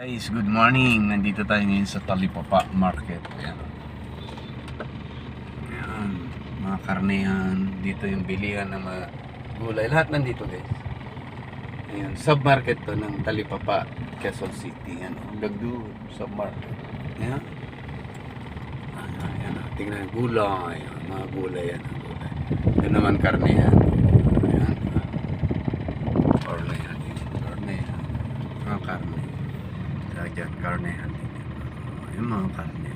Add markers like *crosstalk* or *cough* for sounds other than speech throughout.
Guys, good morning. Nandito tayo ngayon sa Talipapa Market. Ayan. Ayan. Mga karnehan. Dito yung bilihan ng mga gulay. Lahat nandito guys. Ayan. Sub-market to ng Talipapa, Quezon City. Ayan. Lagdo. Sub-market. Ayan. Ayan. Ayan. Tingnan yung gulay. Ayan. Mga gulay yan. Gulay. Yan naman karnehan. Ayan. Karne yan. Karne yan. Mga karne. Kaya dyan, karnehan din. yan. Yung mga karne.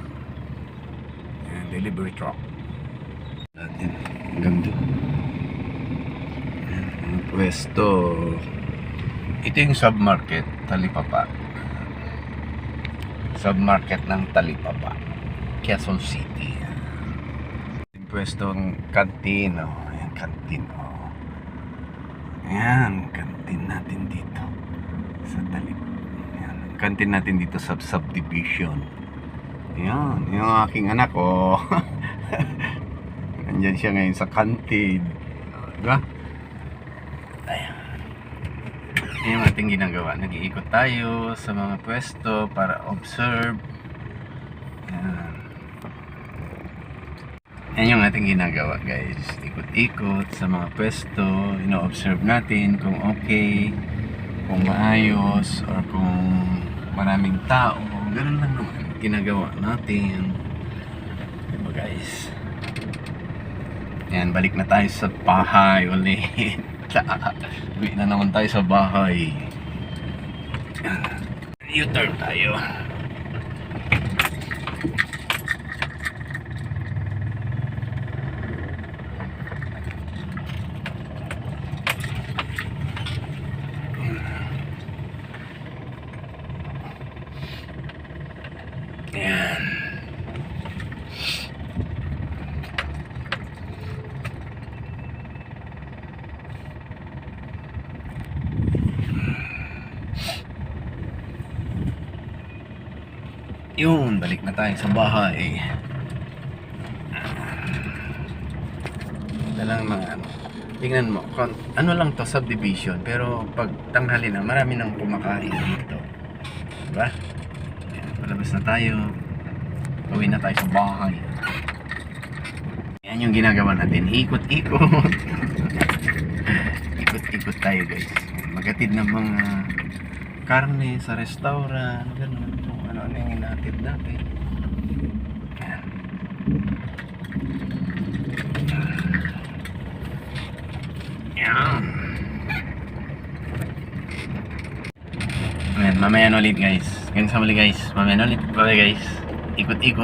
Ayan, delivery truck. Natin, hanggang doon. Mga pwesto. Ito yung submarket, Talipapa. Submarket ng Talipapa. Quezon City. Yung pwesto ng kantin. Oh. Ayan, kantin. Oh. Ayan, kantin natin dito. Sa Talipapa. Kantin natin dito sa subdivision. Ayan, yung aking anak, oh. *laughs* Nandyan siya ngayon sa kantin. Diba? Ayan. Yung ating ginagawa. Nag-iikot tayo sa mga pwesto para observe. Ayan. Yan yung ating ginagawa guys. Ikot-ikot sa mga pwesto. Ino-observe natin kung okay, kung maayos, or kung maraming tao. Ganun lang naman. Ginagawa natin. Diba guys? Yan, balik na tayo sa bahay ulit. *laughs* Uwi na naman tayo sa bahay. U-turn tayo. Yan. Yun, balik na tayo sa bahay. Ito lang mga ano. Tingnan mo, ano lang to, subdivision. Pero pag tanghali na, marami nang kumakain dito. Diba? Palabas na tayo. Uwi na tayo sa bahay. Yan yung ginagawa natin. Ikot-ikot. *laughs* Ikot-ikot tayo guys. Magatid ng mga karne sa restaurant. Ganun. Kung ano-ano yung inatid natin. Yan. Yan. Ayan, mamaya ulit guys. Hanggang sa muli guys. Mamaya ulit. Bye guys. Ikot-ikot.